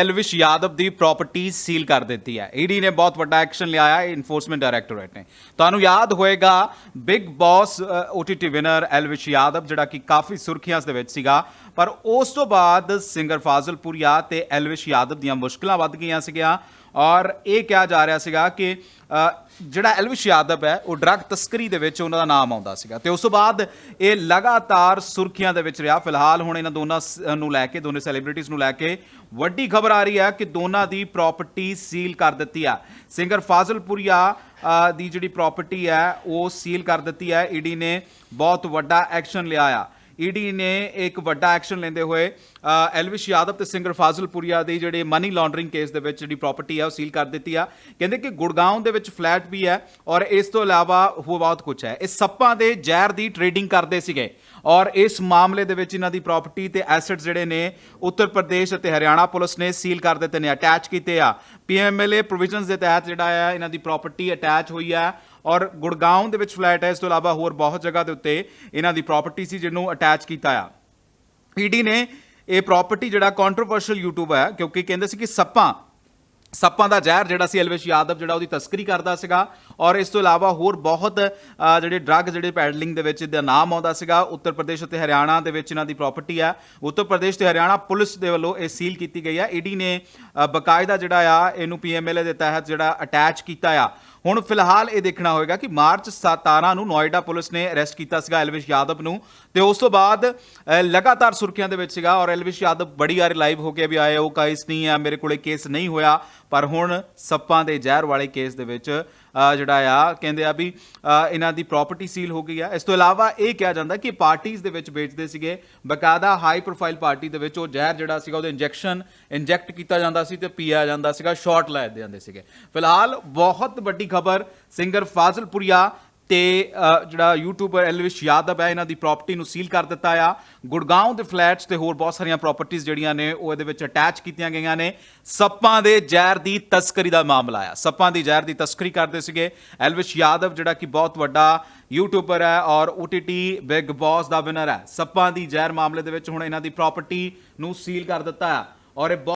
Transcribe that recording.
ਐਲਵਿਸ਼ ਯਾਦਵ ਦੀ property seal ਕਰ ਦਿੱਤੀ ਹੈ ਈਡੀ ਨੇ ਬਹੁਤ ਵੱਡਾ ਐਕਸ਼ਨ ਲਿਆ ਹੈ ਇਨਫੋਰਸਮੈਂਟ ਡਾਇਰੈਕਟੋਰੇਟ ਨੇ ਤੁਹਾਨੂੰ ਯਾਦ ਹੋਏਗਾ Bigg Boss OTT winner Elvish Yadav ਜਿਹੜਾ ਕਿ ਕਾਫੀ ਸੁਰਖੀਆਂ ਦੇ ਵਿੱਚ ਸੀਗਾ ਪਰ ਉਸ ਤੋਂ ਬਾਅਦ ਸਿੰਗਰ ਫਾਜ਼ਲਪੁਰੀਆ ਤੇ ਐਲਵਿਸ਼ ਯਾਦਵ ਦੀਆਂ ਮੁਸ਼ਕਲਾਂ ਵੱਧ ਗਈਆਂ ਸੀਗੀਆਂ ਔਰ ਇਹ ਕਿਹਾ ਜਾ ਰਿਹਾ ਸੀਗਾ ਕਿ ਜਿਹੜਾ ਐਲਵਿਸ਼ ਯਾਦਵ ਹੈ, ਉਹ ਡਰੱਗ ਤਸਕਰੀ ਦੇ ਵਿੱਚ ਉਹਨਾਂ ਦਾ ਨਾਮ ਆਉਂਦਾ ਸੀਗਾ। ਤੇ ਉਸ ਤੋਂ ਬਾਅਦ ਇਹ ਲਗਾਤਾਰ ਸੁਰਖੀਆਂ ਦੇ ਵਿੱਚ ਰਿਹਾ। ਫਿਲਹਾਲ ਹੁਣ ਇਹਨਾਂ ਦੋਨਾਂ ਸ- ਨੂੰ ਲੈ ਕੇ, ਦੋਨੇ ਸੈਲੀਬ੍ਰਿਟੀਜ਼ ਨੂੰ ਲੈ ਕੇ ਵੱਡੀ ਖਬਰ ਆ ਰਹੀ ਹੈ ਕਿ ਦੋਨਾਂ ਦੀ ਪ੍ਰਾਪਰਟੀ ਸੀਲ ਕਰ ਦਿੱਤੀ ਆ ਸਿੰਗਰ ਫਾਜ਼ਲਪੁਰੀਆ ਦੀ ਜਿਹੜੀ ਪ੍ਰਾਪਰਟੀ ਹੈ, ਉਹ ਸੀਲ ਕਰ ਦਿੱਤੀ ਹੈ। ਈਡੀ ਨੇ ਬਹੁਤ ਵੱਡਾ ਐਕਸ਼ਨ ਲਿਆ ਆ। ਈਡੀ ਨੇ ਇੱਕ ਵੱਡਾ ਐਕਸ਼ਨ ਲੈਂਦੇ ਹੋਏ ਅ, ਐਲਵਿਸ਼ ਯਾਦਵ ਤੇ ਸਿੰਗਰ ਫਾਜ਼ਲਪੁਰੀਆ ਦੀ ਜਿਹੜੇ ਮਨੀ ਲਾਂਡਰਿੰਗ ਕੇਸ ਦੇ ਵਿੱਚ ਜਿਹੜੀ ਪ੍ਰਾਪਰਟੀ ਆ ਉਹ ਸੀਲ ਕਰ ਦਿੱਤੀ ਆ। ਕਹਿੰਦੇ ਕਿ ਗੁੜਗਾਉਂ ਦੇ ਵਿੱਚ ਫਲੈਟ ਵੀ ਹੈ ਔਰ ਇਸ ਤੋਂ ਇਲਾਵਾ ਹੋਰ ਬਹੁਤ ਕੁਝ ਹੈ। ਇਹ ਸੱਪਾਂ ਦੇ ਜ਼ਹਿਰ ਦੀ ਟ੍ਰੇਡਿੰਗ ਕਰਦੇ ਸੀਗੇ ਔਰ ਇਸ ਮਾਮਲੇ ਦੇ ਵਿੱਚ ਇਹਨਾਂ ਦੀ ਪ੍ਰਾਪਰਟੀ ਤੇ ਐਸੈਟਸ ਜਿਹੜੇ ਨੇ ਉੱਤਰ ਪ੍ਰਦੇਸ਼ ਅਤੇ ਹਰਿਆਣਾ ਪੁਲਿਸ ਨੇ ਸੀਲ ਕਰ ਦਿੱਤੇ ਨੇ ਅਟੈਚ ਕੀਤੇ ਆ। ਪੀਐਮਐਲਏ ਪ੍ਰੋਵੀਜ਼ਨਸ ਦੇ ਤਹਿਤ ਜਿਹੜਾ ਆ ਇਹਨਾਂ ਦੀ ਪ੍ਰਾਪਰਟੀ ਅਟੈਚ ਹੋਈ ਹੈ ਔਰ ਗੁੜਗਾਉਂ ਦੇ ਵਿੱਚ ਫਲੈਟ ਹੈ, ਇਸ ਤੋਂ ਇਲਾਵਾ ਹੋਰ ਬਹੁਤ ਜਗ੍ਹਾ ਦੇ ਉੱਤੇ ਇਹਨਾਂ ਦੀ ਪ੍ਰਾਪਰਟੀ ਸੀ ਜਿਹਨੂੰ ਅਟੈਚ ਕੀਤਾ ਆ। ਈਡੀ ਨੇ ਇਹ ਪ੍ਰਾਪਰਟੀ ਜਿਹੜਾ ਕੰਟਰੋਵਰਸ਼ੀਅਲ ਯੂਟਿਊਬ ਹੈ, ਕਿਉਂਕਿ ਕਹਿੰਦੇ ਸੀ ਕਿ ਸੱਪਾਂ ਸੱਪਾਂ ਦਾ ਜ਼ਹਿਰ ਜਿਹੜਾ ਸੀ ਐਲਵੇਸ਼ ਯਾਦਵ ਜਿਹੜਾ ਉਹਦੀ ਤਸਕਰੀ ਕਰਦਾ ਸੀਗਾ ਔਰ ਇਸ ਤੋਂ ਇਲਾਵਾ ਹੋਰ ਬਹੁਤ ਜਿਹੜੇ ਡਰੱਗ ਜਿਹੜੇ ਪੈਡਲਿੰਗ ਦੇ ਵਿੱਚ ਇਹਦਾ ਨਾਮ ਆਉਂਦਾ ਸੀਗਾ ਉੱਤਰ ਪ੍ਰਦੇਸ਼ ਅਤੇ ਹਰਿਆਣਾ ਦੇ ਵਿੱਚ ਇਹਨਾਂ ਦੀ ਪ੍ਰਾਪਰਟੀ ਆ ਉੱਤਰ ਪ੍ਰਦੇਸ਼ ਤੇ ਹਰਿਆਣਾ ਪੁਲਿਸ ਦੇ ਵੱਲੋਂ ਇਹ ਸੀਲ ਕੀਤੀ ਗਈ ਹੈ। ਈਡੀ ਨੇ ਅ, ਬਕਾਇਦਾ ਜਿਹੜਾ ਆ ਇਹਨੂੰ ਪੀਐਮਐਲਏ ਦੇ ਤਹਿਤ ਜਿਹੜਾ ਅਟੈਚ ਕੀਤਾ ਆ। ਹੁਣ ਫਿਲਹਾਲ ਇਹ ਦੇਖਣਾ ਹੋਏਗਾ ਕਿ ਮਾਰਚ 17 ਨੂੰ ਨੋਇਡਾ ਪੁਲਿਸ ਨੇ ਅਰੈਸਟ ਕੀਤਾ ਸੀਗਾ ਐਲਵਿਸ਼ ਯਾਦਵ ਨੂੰ ਤੇ ਉਸ ਤੋਂ ਬਾਅਦ ਲਗਾਤਾਰ ਸੁਰਖੀਆਂ ਦੇ ਵਿੱਚ ਸੀਗਾ ਔਰ ਐਲਵਿਸ਼ ਯਾਦਵ ਬੜੀ ਵਾਰ ਲਾਈਵ ਹੋ ਕੇ ਵੀ ਆਏ ਉਹ ਕੇਸ ਨਹੀਂ ਹੈ ਮੇਰੇ ਕੋਲੇ ਕੇਸ ਨਹੀਂ ਹੋਇਆ। ਪਰ ਹੁਣ ਸੱਪਾਂ ਦੇ ਜ਼ਹਿਰ ਵਾਲੇ ਕੇਸ ਦੇ ਵਿੱਚ ਜਿਹੜਾ ਆ, ਕਹਿੰਦੇ ਆ ਵੀ ਇਹਨਾਂ ਦੀ ਪ੍ਰਾਪਰਟੀ ਸੀਲ ਹੋ ਗਈ ਆ। ਇਸ ਤੋਂ ਇਲਾਵਾ ਇਹ ਕਿਹਾ ਜਾਂਦਾ ਕਿ ਪਾਰਟੀਆਂ ਦੇ ਵਿੱਚ ਵੇਚਦੇ ਸੀਗੇ। ਬਕਾਇਦਾ ਹਾਈ ਪ੍ਰੋਫਾਈਲ ਪਾਰਟੀ ਦੇ ਵਿੱਚ ਉਹ ਜ਼ਹਿਰ ਜਿਹੜਾ ਸੀਗਾ, ਉਹਦੇ ਇੰਜੈਕਸ਼ਨ ਇੰਜੈਕਟ ਕੀਤਾ ਜਾਂਦਾ ਸੀ ਤੇ ਪੀਆ ਜਾਂਦਾ ਸੀਗਾ ਸ਼ਾਟ ਲੈ ਜਾਂਦੇ ਸੀਗੇ। ਫਿਲਹਾਲ ਬਹੁਤ ਵੱਡੀ ਖਬਰ ਸਿੰਗਰ ਫਾਜ਼ਲਪੁਰੀਆ ਤੇ ਜਿਹੜਾ ਯੂਟਿਊਬਰ ਐਲਵਿਸ਼ ਯਾਦਵ ਹੈ, ਇਹਨਾਂ ਦੀ ਪ੍ਰਾਪਰਟੀ ਨੂੰ ਸੀਲ ਕਰ ਦਿੱਤਾ ਆ। ਗੁੜਗਾਉਂ ਦੇ ਫਲੈਟਸ ਤੇ ਹੋਰ ਬਹੁਤ ਸਾਰੀਆਂ ਪ੍ਰਾਪਰਟੀਆਂ ਜਿਹੜੀਆਂ ਨੇ, ਉਹ ਇਹਦੇ ਵਿੱਚ ਅਟੈਚ ਕੀਤੀਆਂ ਗਈਆਂ ਨੇ। ਸੱਪਾਂ ਦੇ ਜ਼ਹਿਰ ਦੀ ਤਸਕਰੀ ਦਾ ਮਾਮਲਾ ਆ। ਸੱਪਾਂ ਦੀ ਜ਼ਹਿਰ ਦੀ ਤਸਕਰੀ ਕਰਦੇ ਸੀਗੇ ਐਲਵਿਸ਼ ਯਾਦਵ ਜਿਹੜਾ ਕਿ ਬਹੁਤ ਵੱਡਾ ਯੂਟਿਊਬਰ ਹੈ ਔਰ OTT ਬਿਗ ਬਾਸ ਦਾ ਵਿਨਰ ਹੈ। ਸੱਪਾਂ ਦੀ ਜ਼ਹਿਰ ਮਾਮਲੇ ਦੇ ਵਿੱਚ ਹੁਣ ਇਹਨਾਂ ਦੀ ਪ੍ਰਾਪਰਟੀ ਨੂੰ ਸੀਲ ਕਰ ਦਿੱਤਾ ਆ। ਔਰ ਇਹ ਬਹੁਤ